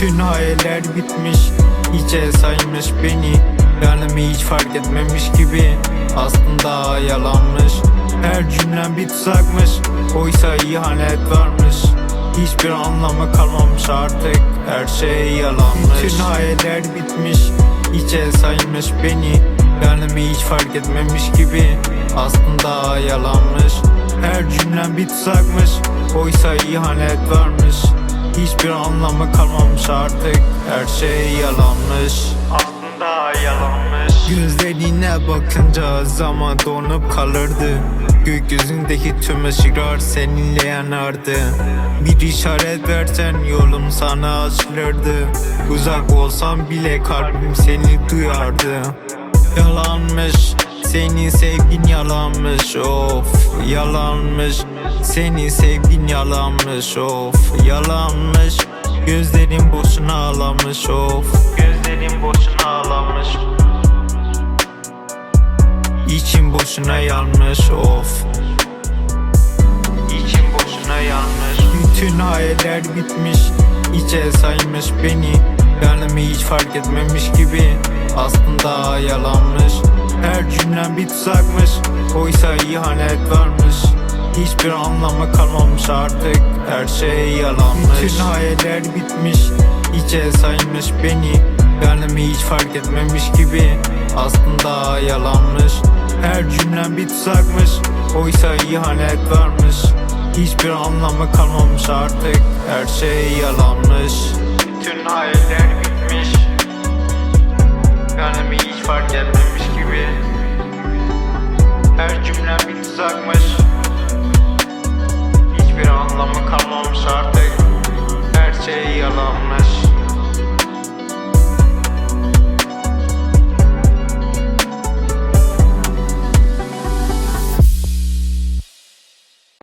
Bütün hayaller bitmiş Hiçe saymış beni. Yanımı hiç fark etmemiş gibi Aslında yalanmış. Her cümlem bir tuzakmış Oysa ihanet varmış. Hiçbir anlamı kalmamış artık Her şey yalanmış. Bütün hayaller bitmiş Hiçe saymış beni. Yanımı hiç fark etmemiş gibi Aslında yalanmış. Her cümlem bir tuzakmış Oysa ihanet varmış Hiçbir anlamı kalmamış artık. Her şey yalanmış. Aslında yalanmış. Gözlerine bakınca zaman donup kalırdı. Gökyüzündeki tüm ışıklar seninle yanardı. Bir işaret versen yolum sana açılırdı. Uzak olsam bile kalbim seni duyardı. Yalanmış senin sevgin yalanmış of. Yalanmış. Senin sevgin yalanmış of. Yalanmış. Gözlerin boşuna ağlamış of. Gözlerin boşuna ağlamış. İçim boşuna yanmış of. İçim boşuna yanmış. Bütün hayaller bitmiş İçe saymış beni. Yanımı hiç fark etmemiş gibi. Aslında yalanmış Her cümlem bir tuzakmış Oysa ihanet varmış. Hiçbir anlamı kalmamış artık Her şey yalanmış. Bütün hayaller bitmiş İçe saymış beni. Yanımı hiç fark etmemiş gibi Aslında yalanmış. Her cümlem bir tuzakmış Oysa ihanet varmış. Hiçbir anlamı kalmamış artık Her şey yalanmış. Bütün hayaller bitmiş. Yanımı hiç fark etmemiş Her cümlem bir tuzakmış